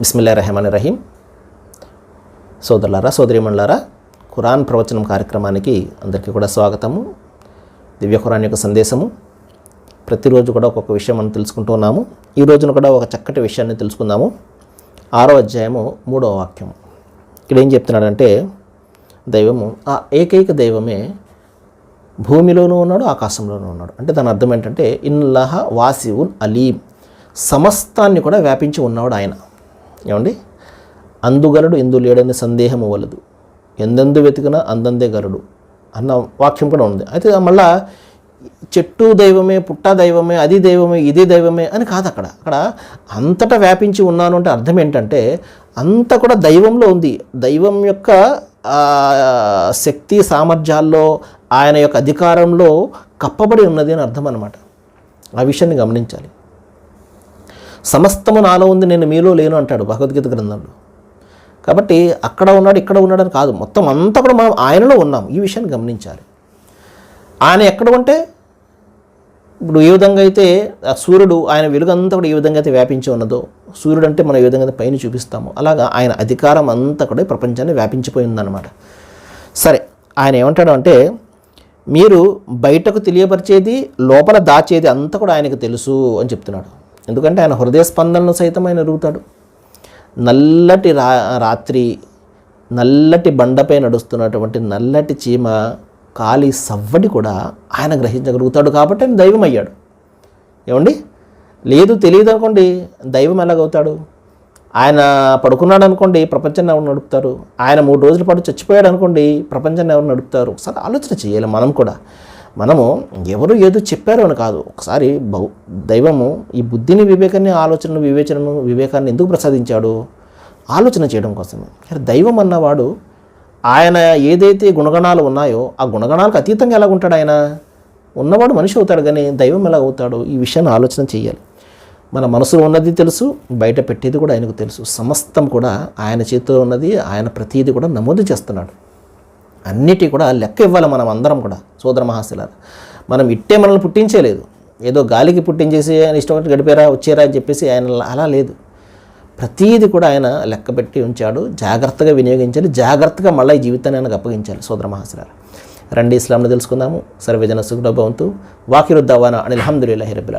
బిస్మిల్లా రెహమాన్ రహీం సోదరులారా సోదరిమణులారా ఖురాన్ ప్రవచనం కార్యక్రమానికి అందరికీ కూడా స్వాగతము. దివ్య ఖురాన్ యొక్క సందేశము. ప్రతిరోజు కూడా ఒక్కొక్క విషయం మనం తెలుసుకుంటూ ఉన్నాము. ఈ రోజున కూడా ఒక చక్కటి విషయాన్ని తెలుసుకుందాము. ఆరో అధ్యాయము మూడవ వాక్యం ఇక్కడ ఏం చెప్తున్నాడంటే దైవము ఆ ఏకైక దైవమే భూమిలోనూ ఉన్నాడు ఆకాశంలోనూ ఉన్నాడు. అంటే దాని అర్థం ఏంటంటే ఇన్లహ వాసివున్ అలీం. సమస్తాన్ని కూడా వ్యాపించి ఉన్నవాడు ఆయన. ఏమండి? అందుగలడు ఎందు లేడని సందేహము వలదు. ఎందెందు వెతికినా అందందే గలడు అన్న వాక్యం కూడా ఉంది. అయితే మళ్ళా చెట్టు దైవమే పుట్ట దైవమే అది దైవమే ఇది దైవమే అని కాదు అక్కడ. అక్కడ అంతటా వ్యాపించి ఉన్నాను అంటే అర్థం ఏంటంటే అంత కూడా దైవంలో ఉంది. దైవం యొక్క శక్తి సామర్థ్యాల్లో ఆయన యొక్క అధికారంలో కప్పబడి ఉన్నది అని అర్థం అనమాట ఆ విషయాన్ని గమనించాలి. సమస్తము నాలో ఉంది నేను మీలో లేను అంటాడు భగవద్గీత గ్రంథంలో. కాబట్టి అక్కడ ఉన్నాడు ఇక్కడ ఉన్నాడు అని కాదు మొత్తం అంతా కూడా మనం ఆయనలో ఉన్నాం. ఈ విషయాన్ని గమనించాలి. ఆయన ఎక్కడ ఉంటే ఇప్పుడు ఏ విధంగా అయితే ఆ సూర్యుడు ఆయన వెలుగంతా కూడా ఏ విధంగా అయితే వ్యాపించి ఉన్నదో సూర్యుడు అంటే మనం ఏ విధంగా అయితే పైన చూపిస్తామో అలాగా ఆయన అధికారం అంతా కూడా ప్రపంచాన్ని వ్యాపించిపోయిందనమాట సరే ఆయన ఏమంటాడు అంటే మీరు బయటకు తెలియపరిచేది లోపల దాచేది అంతా కూడా ఆయనకు తెలుసు అని చెప్తున్నాడు. ఎందుకంటే ఆయన హృదయ స్పందనను సైతం ఆయన ఎరుగుతాడు. నల్లటి రా రాత్రి నల్లటి బండపై నడుస్తున్నటువంటి నల్లటి చీమ కాలి సవ్వడి కూడా ఆయన గ్రహించగలుగుతాడు కాబట్టి ఆయన దైవం అయ్యాడు ఏమండి? లేదు తెలియదు అనుకోండి దైవం ఎలాగవుతాడు? ఆయన పడుకున్నాడు అనుకోండి ప్రపంచాన్ని ఎవరు నడుపుతారు? ఆయన మూడు రోజుల పాటు చచ్చిపోయాడు అనుకోండి ప్రపంచాన్ని ఎవరు నడుపుతారు? ఒకసారి ఆలోచన చేయాలి మనం కూడా. మనము ఎవరు ఏదో చెప్పారు అని కాదు. ఒకసారి బహు దైవము ఈ బుద్ధిని వివేకాన్ని ఆలోచనను వివేచనను వివేకాన్ని ఎందుకు ప్రసాదించాడు? ఆలోచన చేయడం కోసమే. దైవం అన్నవాడు ఆయన ఏదైతే గుణగణాలు ఉన్నాయో ఆ గుణగణాలకు అతీతంగా ఎలా ఉంటాడు ఆయన? ఉన్నవాడు మనిషి అవుతాడు కానీ దైవం ఎలా అవుతాడు ఈ విషయాన్ని ఆలోచన చేయాలి. మన మనసులో ఉన్నది తెలుసు బయట పెట్టేది కూడా ఆయనకు తెలుసు. సమస్తం కూడా ఆయన చేతిలో ఉన్నది ఆయన ప్రతీది కూడా నమోదు చేస్తున్నాడు. అన్నిటి కూడా లెక్క ఇవ్వాలి మనం అందరం కూడా సోదర మహాశిలారు. మనం ఇట్టే మనల్ని పుట్టించేలేదు. ఏదో గాలికి పుట్టించేసి ఆయన ఇష్టం గడిపారా వచ్చారా అని చెప్పేసి ఆయన అలా లేదు. ప్రతీది కూడా ఆయన లెక్క పెట్టి ఉంచాడు జాగ్రత్తగా వినియోగించాలి జాగ్రత్తగా మళ్ళీ ఈ జీవితాన్ని ఆయనకు అప్పగించాలి సోదర మహాశిలారు. రండి ఇస్లాంను తెలుసుకుందాము. సర్వేజన సుఖభవంతు వాకిరుద్దవాన అని అల్హమ్దుల్లాహి రబ్బిల్